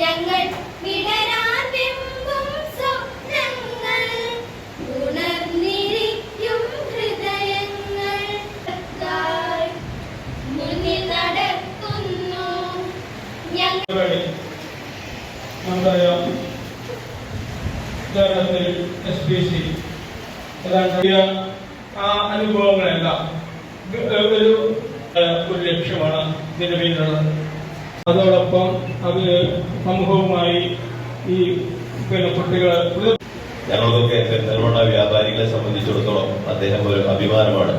ഞങ്ങൾ വിടരാതെമ്പും സ്വപ്നങ്ങൾ ഉണർന്നിരിക്കും ഹൃദയങ്ങൾ. മുന്നിൽ നടക്കുന്നു ഞങ്ങൾ നമുക്കറിയാം കേരളത്തിൽ ആ അനുഭവങ്ങളെല്ലാം ഒരു ലക്ഷ്യമാണ് നിലവിലുള്ളത്. അതോടൊപ്പം അത് സമൂഹവുമായി ഈ പിന്നെ കുട്ടികൾ ഞങ്ങൾക്കൊക്കെ പെരുന്തൽമണ്ണ വ്യാപാരികളെ സംബന്ധിച്ചിടത്തോളം അദ്ദേഹം ഒരു അഭിമാനമാണ്.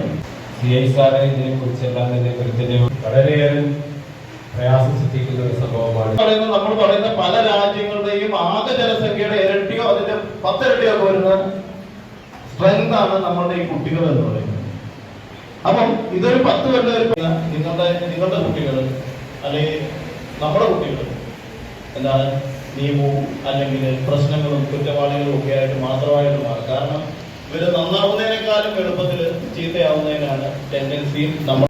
സി ഐ സാറെ ഇതിനെ കുറിച്ചെല്ലാം തന്നെ കൃത്യത വളരെയേറെ പ്രയാസം സൃഷ്ടിക്കുന്ന ഒരു സംഭവമാണ്. പറയുന്നത് നമ്മൾ പറയുന്ന പല രാജ്യങ്ങളുടെയും ആകെ ജനസംഖ്യയുടെ ഇരട്ടിയോ അതിന്റെ പത്തിരട്ടിയോ വരുന്ന സ്ട്രെങ്ത് ആണ് നമ്മളുടെ ഈ കുട്ടികൾ എന്ന് പറയുന്നത്. അപ്പം ഇതൊരു പത്ത് കൊല്ലം നിങ്ങളുടെ നിങ്ങളുടെ കുട്ടികൾ അല്ലെങ്കിൽ നമ്മുടെ കുട്ടികൾ. എന്താണ്? നിയമവും അല്ലെങ്കിൽ പ്രശ്നങ്ങളും കുറ്റവാളികളും ഒക്കെ ആയിട്ട് മാത്രമായിട്ട് മാറും. കാരണം ഇവർ നന്നാവുന്നതിനേക്കാളും എളുപ്പത്തിൽ ചീത്തയാവുന്നതിനാണ് ടെൻഡൻസിയും നമ്മൾ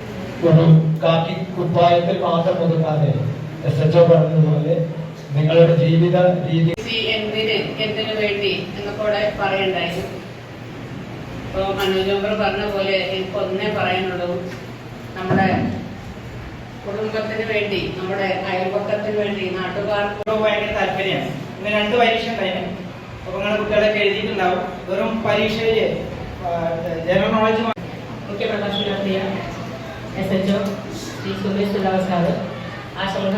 ഒരു കാക്കി കുപ്പായത്തിൽ മാത്രം ഒതുങ്ങാതെ എസ് എച്ച് ഒ പറഞ്ഞതുപോലെ നിങ്ങളുടെ ജീവിത രീതി സി എന്തിന് എന്തിനു വേണ്ടി എന്നൊക്കെ ഇവിടെ പറയണ്ടായിരുന്നു. ഇപ്പൊ മനോജ് പറഞ്ഞ പോലെ എനിക്ക് ഒന്നേ പറയാനുള്ളൂ. നമ്മുടെ കുടുംബത്തിന് വേണ്ടി നമ്മുടെ അയൽപക്കത്തിന് വേണ്ടി നാട്ടുകാർക്ക് ഭയങ്കര താല്പര്യമാണ്. ഇന്ന് രണ്ട് പരീക്ഷ ഉണ്ടായിരുന്നു അപ്പൊ നിങ്ങളുടെ കുട്ടികളൊക്കെ എഴുതിയിട്ടുണ്ടാവും. വെറും പരീക്ഷയിൽ ജനറൽ നോളജ് നടത്തിയ S H O Shri Sumesh Thulava ആശംസ